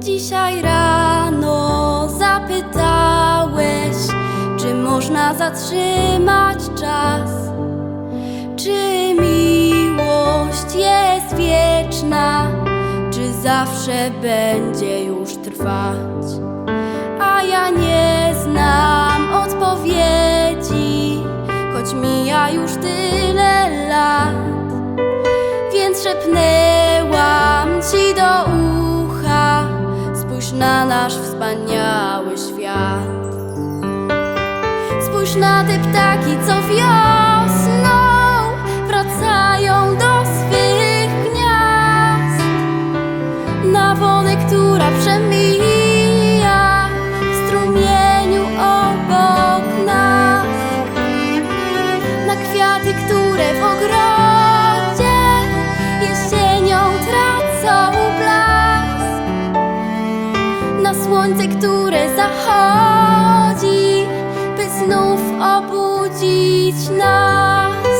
Dzisiaj rano zapytałeś, czy można zatrzymać czas. Czy miłość jest wieczna, czy zawsze będzie już trwać? A ja nie znam odpowiedzi, choć mija już tyle lat. Więc szepnęłam nasz wspaniały świat. Spójrz na te ptaki, co wiosną Na słońce, które zachodzi, by znów obudzić nas.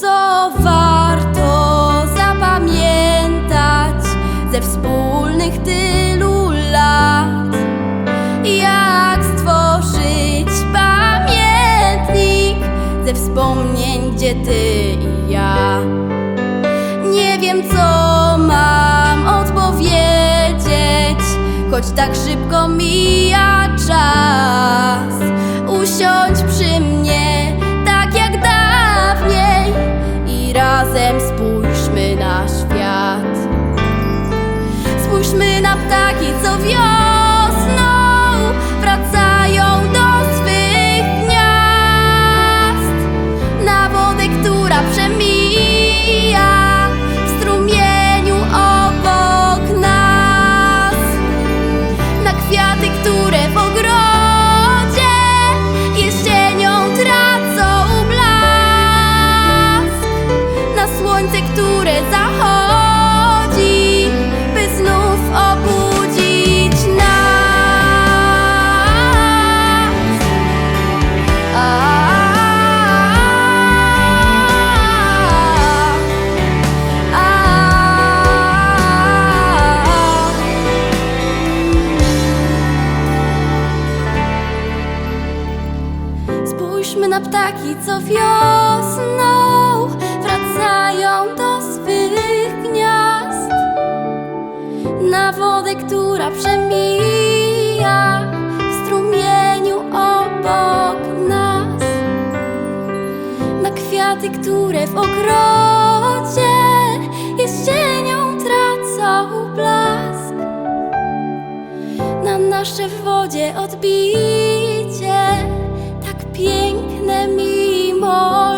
Co warto zapamiętać ze wspólnych tylu lat? Jak stworzyć pamiętnik ze wspomnień, gdzie ty i ja? Nie wiem, co choć tak szybko mija czas. Usiądź przy mnie, tak jak dawniej, i razem spójrzmy na świat. Spójrzmy na ptaki, co wiosną które zachodzi, by znów obudzić nas. A, a, a. Spójrzmy na ptaki, co wiosną burza przemija w strumieniu obok nas. Na kwiaty, które w okrocie jesienią tracą blask. Na nasze w wodzie odbicie tak piękne mimo